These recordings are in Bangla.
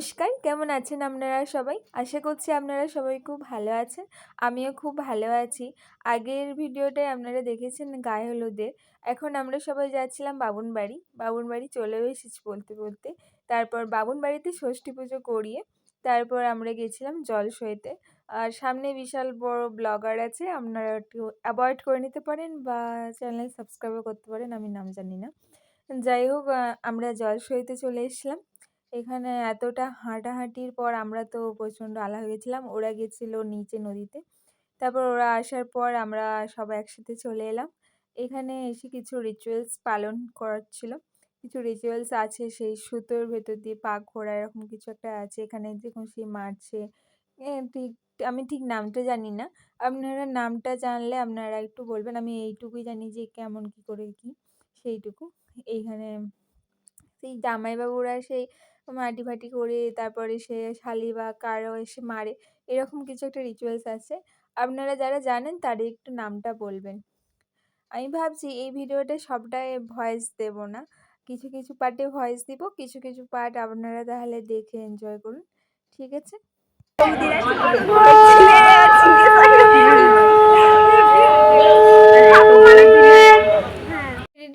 নমস্কার, কেমন আছেন আপনারা সবাই? আশা করছি আপনারা সবাই খুব ভালো আছেন, আমিও খুব ভালো আছি। আগের ভিডিওটায় আপনারা দেখেছেন গায়ে হলুদের, এখন আমরা সবাই যাচ্ছিলাম বাবুন বাড়ি বাবুন বাড়ি চলেও এসেছি বলতে বলতে। তারপর বাবুন বাড়িতে ষষ্ঠী পুজো করিয়ে, তারপর আমরা গেছিলাম জলসইতে। আর সামনে বিশাল বড় ব্লগার আছে, আপনারা একটু অ্যাভয়েড করে নিতে পারেন বা চ্যানেল সাবস্ক্রাইবও করতে পারেন, আমি নাম জানি না। যাই হোক আমরা জলসইতে চলে এসেছিলাম। এখানে এতটা হাঁটাহাঁটির পর আমরা তো প্রচণ্ড আলা হয়ে গেছিলাম। ওরা গেছিল নিচে নদীতে। তারপর ওরা আসার পর আমরা সবাই একসাথে চলে এলাম। এখানে এসে কিছু রিচুয়ালস পালন করার ছিল। কিছু রিচুয়ালস আছে, সেই সুতোর ভেতর দিয়ে পা ঘোরা, এরকম কিছু একটা আছে। এখানে দেখুন সে মারছে। ঠিক, আমি ঠিক নামটা জানি না। আপনারা নামটা জানলে আপনারা একটু বলবেন। আমি এইটুকুই জানি যে কেমন, কী করে, কী, সেইটুকু। এইখানে সেই জামাইবাবুরা সেই মাটি করে তারপরে সে শালি বা কারও এসে মারে, এরকম কিছু একটা রিচুয়ালস আছে। আপনারা যারা জানেন তারই একটু নামটা বলবেন। আমি ভাবছি এই ভিডিওটা সবটাই ভয়েস দেব না। কিছু কিছু পার্টে ভয়েস দিব, কিছু কিছু পার্ট আপনারা তাহলে দেখে এনজয় করুন। ঠিক আছে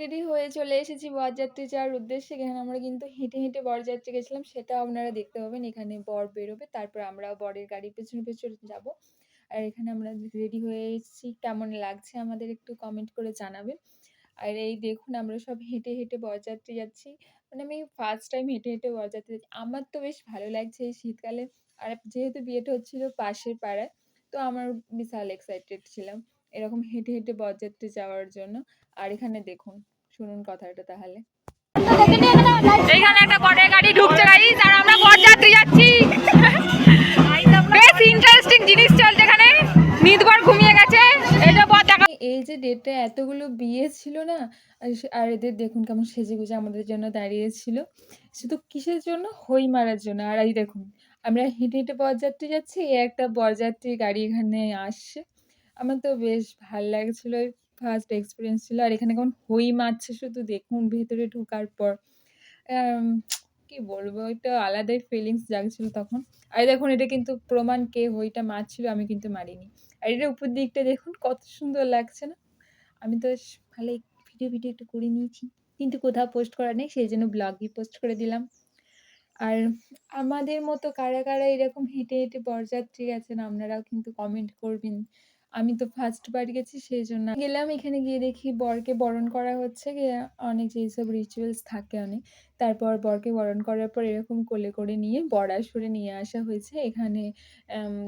রেডি হয়ে চলে এসেছি বরযাত্রী যাওয়ার উদ্দেশ্যে এখানে আমরা কিন্তু হেঁটে হেঁটে বরযাত্রী গেছিলাম সেটাও আপনারা দেখতে পাবেন। এখানে বর বেরোবে, তারপর আমরা বরের গাড়ির পেছনে পেছনে যাব। আর এখানে আমরা রেডি হয়ে এসেছি। কেমন লাগছে আমাদের একটু কমেন্ট করে জানাবেন। আর এই দেখুন, আমরা সব হেঁটে হেঁটে বরযাত্রী যাচ্ছি। মানে আমি ফার্স্ট টাইম হেঁটে হেঁটে বরযাত্রী যাচ্ছি। আমার তো বেশ ভালো লাগছে এই শীতকালে। আর যেহেতু বিয়েটা হচ্ছিল পাশের পাড়ায়, তো আমার বিশাল এক্সাইটেড ছিলাম এরকম হেঁটে হেঁটে বরযাত্রী যাওয়ার জন্য। আর এখানে দেখুন শুনুন কথাটা তাহলে। এইখানে একটা বটের গাড়ি ঢুকছে গাইস আর আমরা বরযাত্রী যাচ্ছি। বেশ ইন্টারেস্টিং জিনিস চলছে এখানে। মিতবর ঘুমিয়ে গেছে। বর দেখা এই যে ডেটে এতগুলো বিয়ে ছিল না আর এদের দেখুন কেমন সেজে গুজে আমাদের জন্য দাঁড়িয়েছিল। শুধু কিসের জন্য? হই মারার জন্য। আর এই দেখুন আমরা হেঁটে হেঁটে বরযাত্রী যাচ্ছি এই একটা বরযাত্রী গাড়ি এখানে আসছে। আমার তো বেশ ভালো লাগছিল। ফার্স্ট এক্সপিরিয়েন্স ছিল। আর এখানে কেমন হই মারছে শুধু দেখুন ভেতরে ঢোকার পর। কি বলব? এটা আলাদাই ফিলিংস জাগছিল তখন। আর দেখুন, এটা কিন্তু প্রমাণ কে হইটা মারছিল, আমি কিন্তু মারিনি। আর এটা উপর দিকটা দেখুন, কত সুন্দর লাগছে না? আমি তো ভালো ভিডিও ভিডিও একটু করে নিয়েছি। কিন্তু কোথাও পোস্ট করা নেই, সেই জন্য ব্লগই পোস্ট করে দিলাম। আর আমাদের মতো কারা কারা এরকম হেঁটে হেঁটে বরযাত্রী গেছেন আপনারাও কিন্তু কমেন্ট করবেন। আমি তো ফার্স্ট বার গেছি, সেই জন্য গেলাম। এখানে গিয়ে দেখি বরকে বরণ করা হচ্ছে। অনেক যেসব রিচুয়ালস থাকে অনেক। তারপর বরকে বরণ করার পর এরকম কোলে করে নিয়ে বরাসরে নিয়ে আসা হয়েছে। এখানে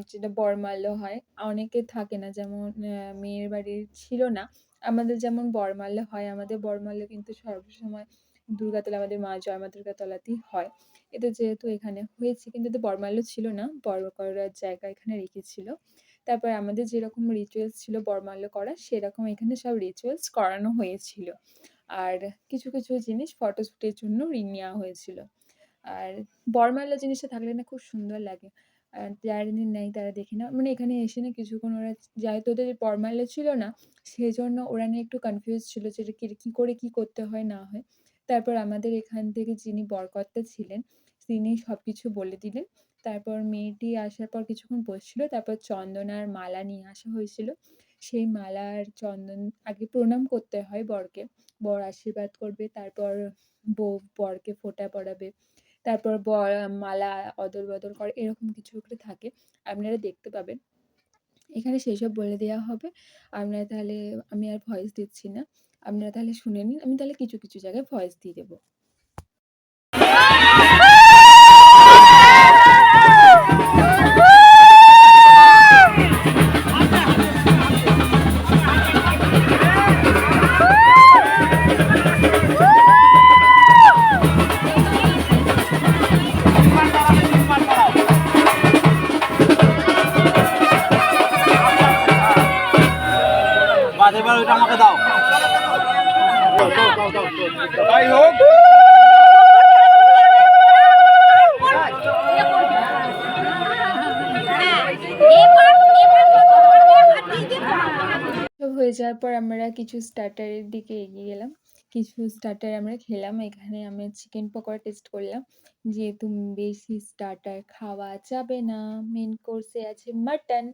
যেটা বরমাল্য হয়, অনেকে থাকে না, যেমন মেয়ের বাড়ির ছিল না। আমাদের যেমন বরমাল্য হয়, আমাদের বরমাল্য কিন্তু সর্বসময় দুর্গাতলা, আমাদের মা জয়মা দুর্গাতলাতেই হয়। এটা যেহেতু এখানে হয়েছে, কিন্তু বরমাল্য ছিল না। বর করার জায়গা এখানে রেখেছিল। তারপর আমাদের যেরকম রিচুয়ালস ছিল বরমাল্য করা, সেরকম এখানে সব রিচুয়ালস করানো হয়েছিল। আর কিছু কিছু জিনিস ফটোশ্যুটের জন্য ঋণ নেওয়া হয়েছিল। আর বরমাল্য জিনিসটা থাকলে না খুব সুন্দর লাগে। আর যারা নেয় তারা দেখে না মানে এখানে এসে না কিছুক্ষণ ওরা যেহেতু ওদের বরমাল্য ছিল না সেই জন্য ওরা নিয়ে একটু কনফিউজ ছিল যে এটা কী করে কী করতে হয়, না হয়। তারপর আমাদের এখান থেকে যিনি বরকর্তা ছিলেন, তিনি সব কিছু বলে দিলেন। তারপর মেয়েটি আসার পর কিছুক্ষণ বসছিল, তারপর চন্দন আর মালা নিয়ে আসা হয়েছিল। সেই মালা আর চন্দন আগে প্রণাম করতে হয় বরকে। বর আশীর্বাদ করবে, তারপর বউ বরকে ফোঁটা পড়াবে, তারপর বর মালা অদল বদল করে, এরকম কিছু একটা থাকে। আপনারা দেখতে পাবেন। এখানে সেই সব বলে দেওয়া হবে। আপনারা তাহলে, আমি আর ভয়েস দিচ্ছি না। আপনারা তাহলে শুনে নিন, আমি তাহলে কিছু কিছু জায়গায় ভয়েস দিয়ে দেবো। ওইটা আমাকে দাও। যাই হোক হয়ে যাওয়ার পর আমরা কিছু স্টার্টারের দিকে এগিয়ে গেলাম। কিছু স্টার্টার আমরা খেলাম। এখানে আমি চিকেন পকোড়া টেস্ট করলাম। যেহেতু বেশি স্টার্টার খাওয়া যাবে না। মেন কোর্সে আছে মাটন।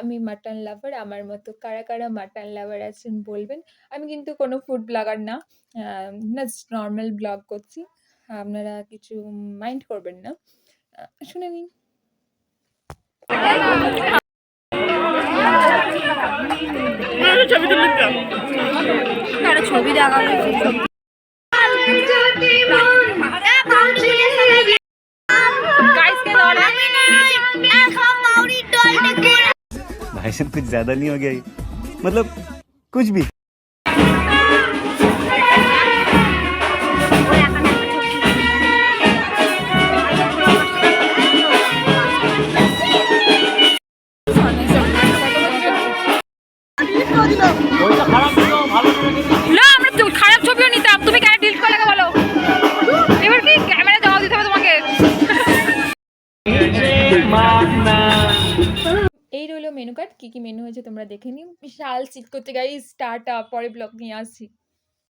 আমি মাটন লাভার। আমার মতো কারা, কারা মাটন লাভার আছেন বলবেন। আমি কিন্তু কোনো ফুড ব্লগার না। জাস্ট নরমাল ব্লগ করছি। আপনারা কিছু মাইন্ড করবেন না। শুনে নিন। একটা ছবি দেখাবে গাইসকে ধরে भाई साहब कुछ ज्यादा नहीं हो गया ये? मतलब कुछ भी কি, কি মেনু হয়েছে তোমরা দেখে নিও। বিশাল চিৎ করতে গাইস। টাটা পরে ব্লগ নিয়ে আসছি।